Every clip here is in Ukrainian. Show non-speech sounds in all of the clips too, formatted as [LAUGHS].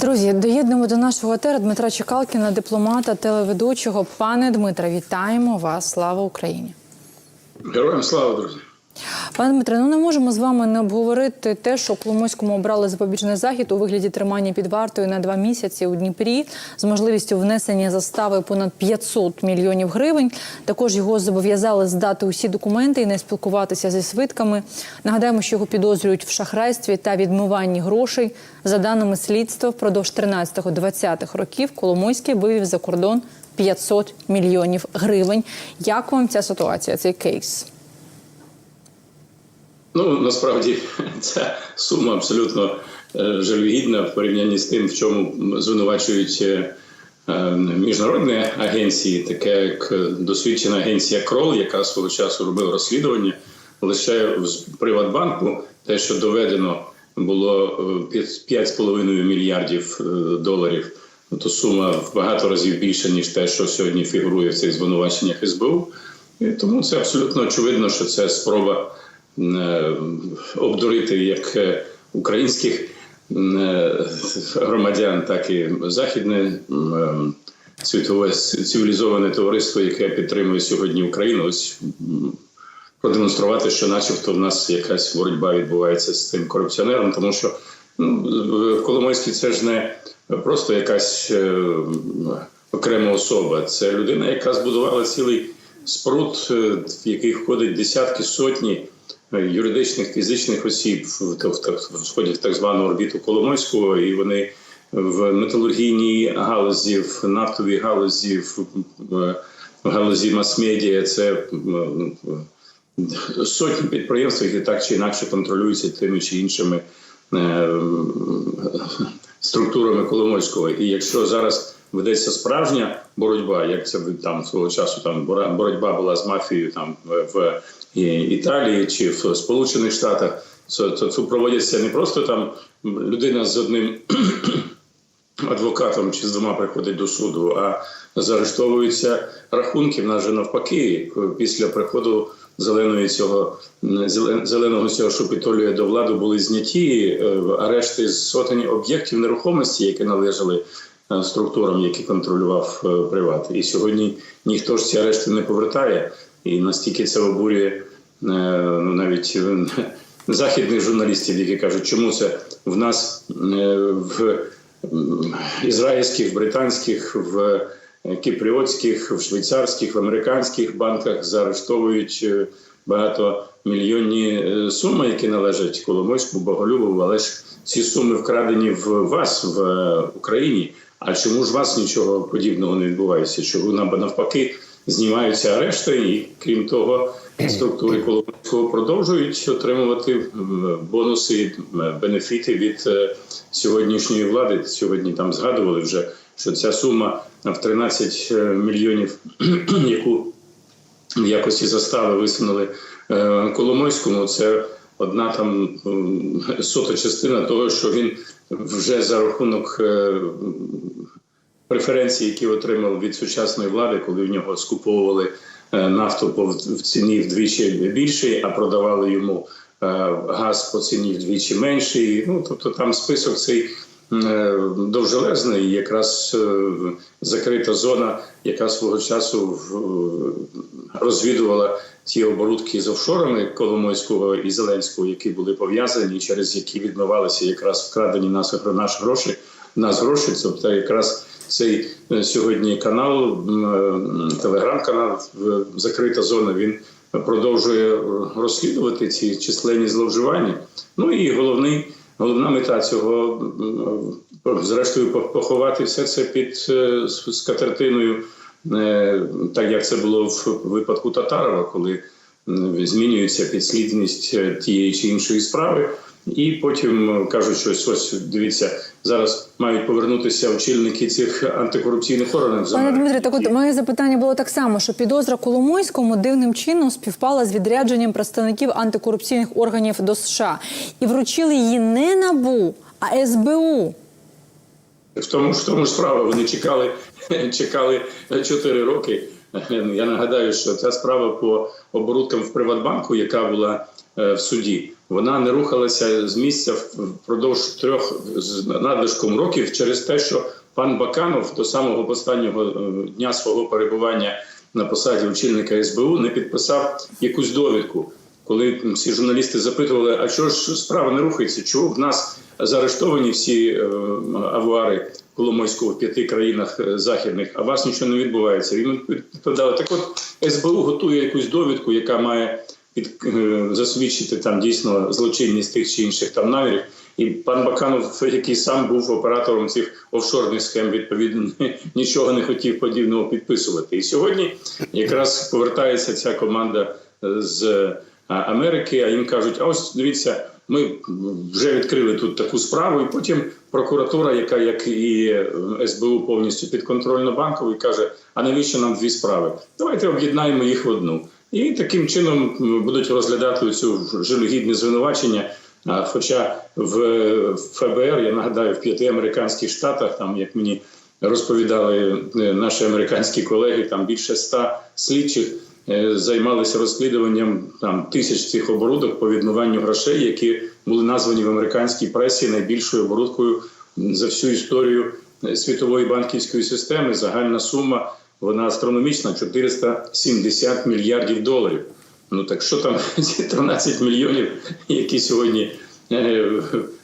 Друзі, доєднуємо до нашого етера Дмитра Чекалкіна, дипломата, телеведучого. Пане Дмитре, вітаємо вас! Слава Україні! Героям слава, друзі. Пане Дмитре, ну не можемо з вами не обговорити те, що Коломойському обрали запобіжний захід у вигляді тримання під вартою на два місяці у Дніпрі з можливістю внесення застави понад 500 мільйонів гривень. Також його зобов'язали здати усі документи і не спілкуватися зі свидками. Нагадаємо, що його підозрюють в шахрайстві та відмиванні грошей. За даними слідства, впродовж 13-20 років Коломойський вивів за кордон 500 мільйонів гривень. Як вам ця ситуація? Цей кейс? Ну насправді [LAUGHS] ця сума абсолютно е, жалюгідна в порівнянні з тим, в чому звинувачують е, е, міжнародні агенції, таке як досвідчена агенція Крол, яка свого часу робила розслідування, лише в Приватбанку те, що доведено було е, 5,5 мільярдів доларів. Ну, То сума в багато разів більша ніж те, що сьогодні фігурує в цих звинуваченнях СБУ. І тому це абсолютно очевидно, що це спроба обдурити як е, українських е, громадян, так і західне світове цивілізоване товариство, яке підтримує сьогодні Україну. Ось продемонструвати, що, начебто, в нас якась боротьба відбувається з цим корупціонером, тому що ну, в Коломойській це ж не просто якась е, окрема особа, це людина, яка збудувала цілий споруд, е, в який входить десятки сотні е, юридичних фізичних осіб, в, в, в, так звану орбіту Коломойського, і вони в металургійній галузі, в нафтовій галузі, в, галузі мас-медіа, це сотні підприємств, які так чи інакше контролюються тими чи іншими е, структурами Коломойського. І якщо зараз ведеться справжня боротьба, як це там свого часу там боротьба була з мафією там в- Італії чи в Сполучених Штатах, то, то, то проводяться не просто там людина з одним [CLEARS THROAT] адвокатом чи з двома приходить до суду, а заарештовуються рахунки. В нас навпаки, після приходу зеленої цього зелен- зеленого цього шупітолює до влади були зняті е, арешти з сотень об'єктів нерухомості, які належали структурам, які контролював е, приват. І сьогодні ніхто ж ці арешти не повертає, і настільки це обурює е, ну, навіть е, [LAUGHS] західних журналістів, які кажуть, чому це в нас е, в ізраїльських, британських, в е, кіпріотських, в швейцарських, в американських банках заарештовують е, багатомільйонні е, суми, які належать Коломойську, Боголюбову, але ж ці суми вкрадені в вас в е, Україні. А чому ж у вас нічого подібного не відбувається? Чому нам навпаки знімаються арешти, і крім того, структури Коломойського продовжують отримувати бонуси, бенефіти від е, сьогоднішньої влади. Сьогодні там згадували вже, що ця сума в 13 мільйонів, [CLEARS THROAT] яку в якості застави висунули е, Коломойському, це одна там сота частина того, що він вже за рахунок е, преференцій, які отримав від сучасної влади, коли в нього скуповували е, нафту по ціні вдвічі більший, а продавали йому е, газ по ціні вдвічі менший. Ну тобто там список цей. Е, Довжелезний, якраз е, закрита зона, яка свого часу розвідувала ті оборудки з офшорами Коломойського і Зеленського, які були пов'язані, через які відмивалися якраз вкрадені нас наші гроші, нас гроші. Тобто якраз цей е, сьогодні канал, е, телеграм-канал, закрита зона. Він продовжує е, розслідувати ці численні зловживання. Ну і головний. Головна мета цього, зрештою, поховати все це під е, скатертиною, е, так як це було в випадку Татарова, коли змінюється підслідність е, тієї чи іншої справи. І потім е, кажуть, що ось, ось дивіться, зараз мають повернутися очільники цих антикорупційних органів. Пане Дмитре, так от моє запитання було так само, що підозра Коломойському дивним чином співпала з відрядженням представників антикорупційних органів до США і вручили її не НАБУ, а СБУ. В тому ж в тому ж справа вони чекали, [LAUGHS] чекали 4 роки. Я нагадаю, що ця справа по оборудкам в Приватбанку, яка була е, в суді, вона не рухалася з місця впродовж трьох з надлишком років через те, що пан Баканов до самого останнього е, дня свого перебування на посаді очільника СБУ не підписав якусь довідку. Коли всі журналісти запитували, а чого ж справа не рухається? Чого в нас заарештовані всі е, авуари Коломойського в п'яти країнах е, західних, а вас нічого не відбувається? Він відповідав, так от СБУ готує якусь довідку, яка має під е, засвідчити там дійсно злочинність тих чи інших там намірів. І пан Баканов, який сам був оператором цих офшорних схем, відповідно [LAUGHS] нічого не хотів подібного підписувати. І сьогодні якраз повертається ця команда е, з Америки. А їм кажуть: а ось дивіться, ми вже відкрили тут таку справу, і потім прокуратура, яка як і е, СБУ повністю підконтрольна банковою, каже: а навіщо нам дві справи? Давайте об'єднаємо їх в одну. І таким чином будуть розглядати цю жалюгідне звинувачення. Хоча в ФБР, я нагадаю, в п'яти американських штатах, там як мені розповідали е, наші американські колеги, там більше ста слідчих займалися розслідуванням там тисяч цих оборудок по відмиванню грошей, які були названі в американській пресі найбільшою оборудкою за всю історію е, світової банківської системи. Загальна сума вона астрономічна 470 мільярдів доларів. Ну так що там [LAUGHS] ці 13 мільйонів, які сьогодні е,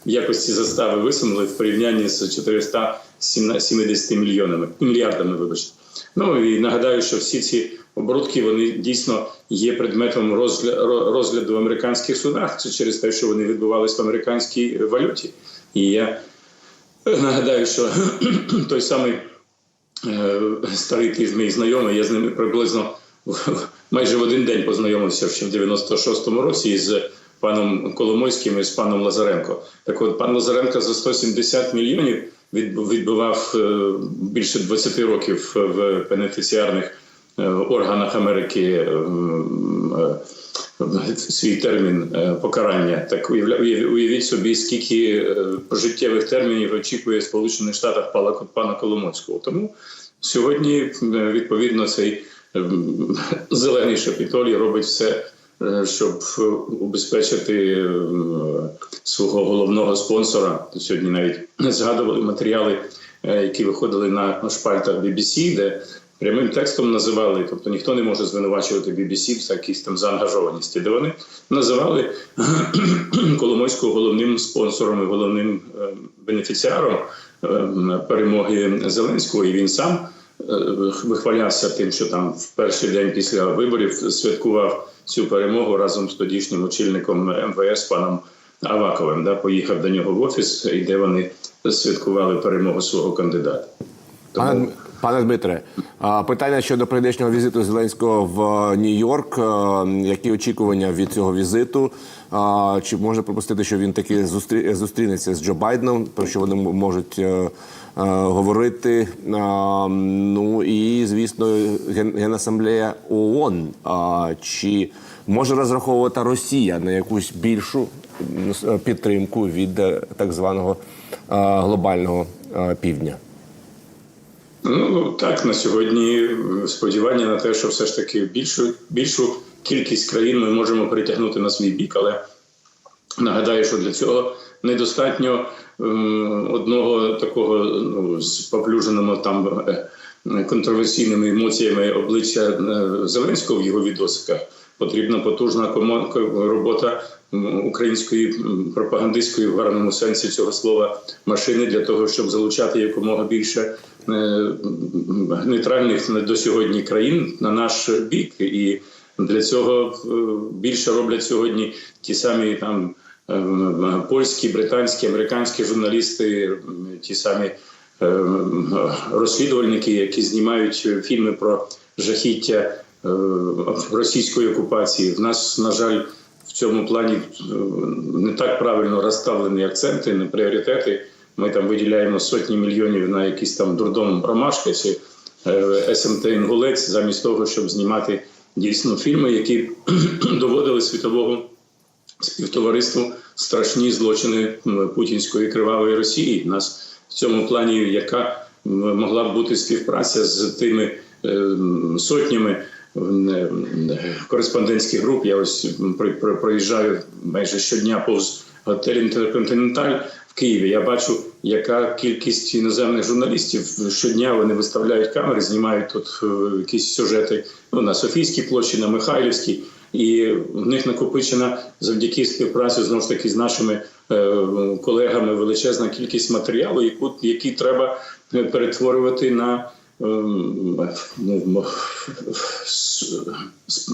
в якості застави висунули в порівнянні з 470 мільйонами мільярдами, вибачте. Ну і нагадаю, що всі ці оборудки вони дійсно є предметом розгля- розгляду в американських судах. Це через те, що вони відбувалися в американській валюті. І я е, нагадаю, що [CLEARS THROAT] той самий е, старий ти мій знайомий, я з ними приблизно майже в один день познайомився ще в 96-му році із паном Коломойським і з паном Лазаренко. Так от пан Лазаренко за 170 мільйонів відбував е, більше 20 років в пенітенціарних е, органах Америки е, е, свій термін е, покарання. Так уявіть собі, скільки е, пожиттєвих термінів очікує Сполучених Штатах пана Коломойського. Тому сьогодні е, відповідно цей ем, зелений шапітолій робить все, е, щоб е, убезпечити е, свого головного спонсора. Сьогодні навіть згадували матеріали, е, які виходили на шпальтах BBC, де прямим текстом називали, тобто ніхто не може звинувачувати BBC в якійсь там заангажованості, де вони називали [CLEARS THROAT] Коломойського головним спонсором і головним е, бенефіціаром перемоги Зеленського, і він сам вихвалявся тим, що там в перший день після виборів святкував цю перемогу разом з тодішнім очільником МВС паном Аваковим. Да, поїхав до нього в офіс, і де вони святкували перемогу свого кандидата. Пане, пане Дмитре, питання щодо прийдешнього візиту Зеленського в е, Нью-Йорк. Е, Які очікування від цього візиту? Чи можна припустити, що він таки зустрі- зустрінеться з Джо Байденом, про що вони можуть е, е, говорити? Ну і звісно, Ген- Генасамблея ООН. Чи може розраховувати Росія на якусь більшу підтримку від е, так званого е, глобального е, півдня? Ну так на сьогодні е, сподівання на те, що все ж таки більшу більшу кількість країн ми можемо притягнути на свій бік, але нагадаю, що для цього недостатньо ем, одного такого ну, поплюженими там е, контроверсійними емоціями обличчя е, Зеленського в його відосиках. Потрібна потужна робота української пропагандистської в гарному сенсі цього слова машини для того, щоб залучати якомога більше е, нейтральних до сьогодні країн на наш бік. І для цього більше роблять сьогодні ті самі там польські, британські, американські журналісти, ті самі е, розслідувальники, які знімають фільми про жахіття е, російської окупації. В нас, на жаль, в цьому плані е, не так правильно розставлені акценти, не пріоритети. Ми там виділяємо сотні мільйонів на якийсь там дурдом Ромашка чи е, СМТ Інгулець, замість того, щоб знімати дійсно фільми, які [CLEARS THROAT] доводили світового співтовариству страшні злочини путінської кривавої Росії. У нас в цьому плані, яка могла б бути співпраця з тими е, сотнями е, кореспондентських груп. Я ось проїжджаю майже щодня повз готель Інтерконтиненталь в Києві. Я бачу, яка кількість іноземних журналістів щодня вони виставляють камери, знімають тут е, якісь сюжети ну, на Софійській площі, на Михайлівській. І в них накопичена завдяки співпраці знову ж таки з нашими е, колегами величезна кількість матеріалу, яку який треба е, перетворювати на ем, ну, м- с- с-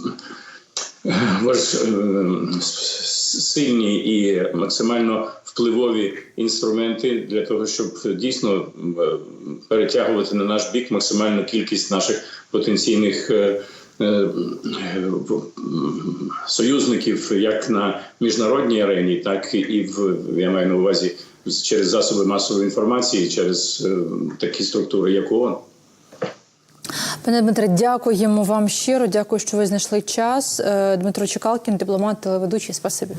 важ, е, сильні і максимально впливові інструменти для того, щоб дійсно е, перетягувати на наш бік максимальну кількість наших потенційних. Е, е, союзників як на міжнародній арені, так і в я маю на увазі через засоби масової інформації, через е, такі структури, як ООН. Пане Дмитре, дякуємо вам щиро. Дякую, що ви знайшли час. Дмитро Чекалкін, дипломат, телеведучий. Спасибі.